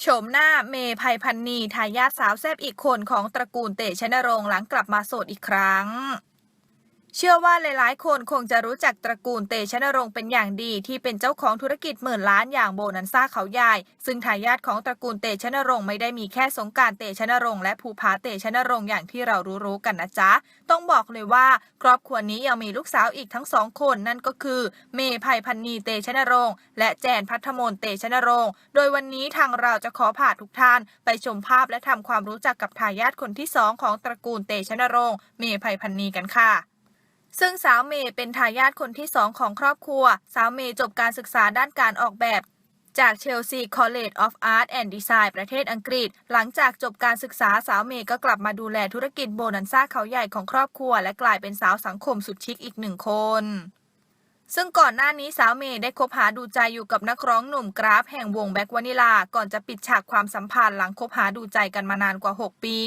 โฉมหน้าเมย์ภัยพันนีทายาทสาวแซบอีกคนของตระกูลเตชะนรงค์หลังกลับมาโสดอีกครั้ง เชื่อว่าหลายๆ คนคงจะรู้จักตระกูลเตชะนรงค์เป็นอย่างดี ที่เป็นเจ้าของธุรกิจหมื่นล้านอย่างโบนันซ่าเขาใหญ่ ซึ่งทายาทของตระกูลเตชะนรงค์ไม่ได้มีแค่สงการเตชะนรงค์และภูผาเตชะนรงค์อย่างที่เรารู้ๆกันนะจ๊ะ ต้องบอกเลยว่า ครอบครัวนี้ยังมีลูกสาวอีกทั้งสองคนนั่นก็คือ เมย์ภัยพันนีเตชะนรงค์และแจนพัทมนเตชะนรงค์โดยวันนี้ทางเราจะขอพาทุกท่าน ไปชมภาพและทำความรู้จักกับทายาทคนที่สองของตระกูลเตชะนรงค์เมย์ภัยพันนีกันค่ะ ซึ่งสาวเมย์เป็นทายาทคนที่สองของครอบครัว สาวเมย์จบการศึกษาด้านการออกแบบจาก Chelsea College of Art and Design ประเทศอังกฤษ หลังจากจบการศึกษาสาวเมย์ก็กลับมาดูแลธุรกิจโบนันซ่าเขาใหญ่ของครอบครัว และกลายเป็นสาวสังคมสุดชิคอีกหนึ่งคน ซึ่งก่อนหน้านี้สาวเมย์ได้คบหาดูใจอยู่กับนักร้องหนุ่มกราฟแห่งวงแบ็กวานิลา ก่อนจะปิดฉากความสัมพันธ์หลังคบหาดูใจกันมานานกว่า 6 ปี